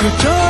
সুচরিতা সুচরিতা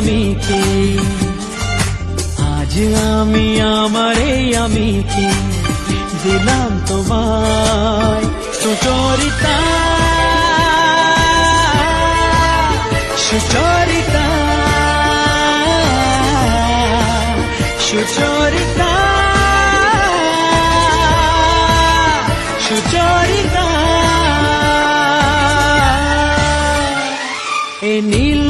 আমিকে। আজ আমি আমার এই আমিকে দিলাম তোমায় সুচরিতা। সুচরিতা। সুচরিতা। সুচরিতা। এ নীল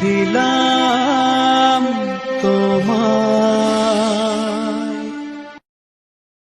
দিলাম তোমার